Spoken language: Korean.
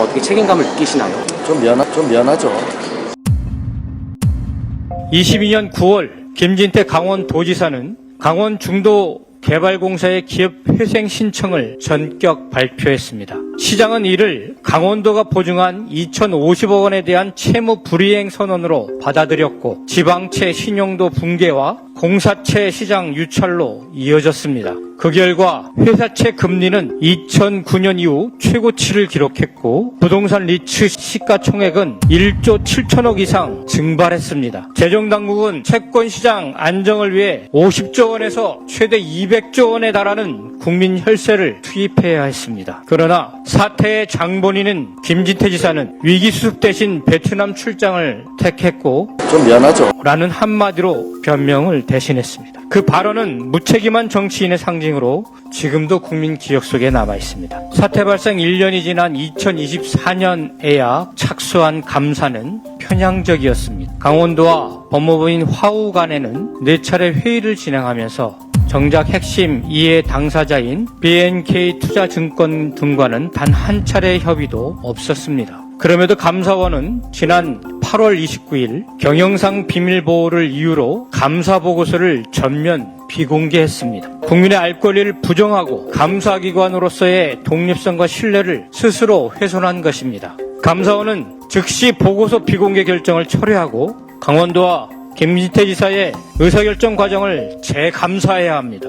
되면 어떻게 책임감을 느끼시나요? 좀 미안하, 좀 미안하죠. 22년 9월 김진태 강원도지사는 강원 중도 개발공사의 기업 회생 신청을 전격 발표했습니다. 시장은 이를 강원도가 보증한 2,050억 원에 대한 채무 불이행 선언으로 받아들였고 지방채 신용도 붕괴와 공사채 시장 유찰로 이어졌습니다. 그 결과 회사채 금리는 2009년 이후 최고치를 기록했고 부동산 리츠 시가총액은 1조 7천억 이상 증발했습니다. 재정당국은 채권시장 안정을 위해 50조 원에서 최대 200조 원에 달하는 국민 혈세를 투입해야 했습니다. 그러나 사태의 장본인은 김진태 지사는 위기 수습 대신 베트남 출장을 택했고 좀 미안하죠. 라는 한마디로 변명을 대신했습니다. 그 발언은 무책임한 정치인의 상징으로 지금도 국민 기억 속에 남아 있습니다. 사태 발생 1년이 지난 2024년에야 착수한 감사는 편향적이었습니다. 강원도와 법무부인 화우 간에는 네 차례 회의를 진행하면서 정작 핵심 이해 당사자인 BNK 투자증권 등과는 단 한 차례 협의도 없었습니다. 그럼에도 감사원은 지난 8월 29일 경영상 비밀 보호를 이유로 감사 보고서를 전면 비공개했습니다. 국민의 알 권리를 부정하고 감사기관으로서의 독립성과 신뢰를 스스로 훼손한 것입니다. 감사원은 즉시 보고서 비공개 결정을 철회하고 강원도와 김진태 지사의 의사결정 과정을 재감사해야 합니다.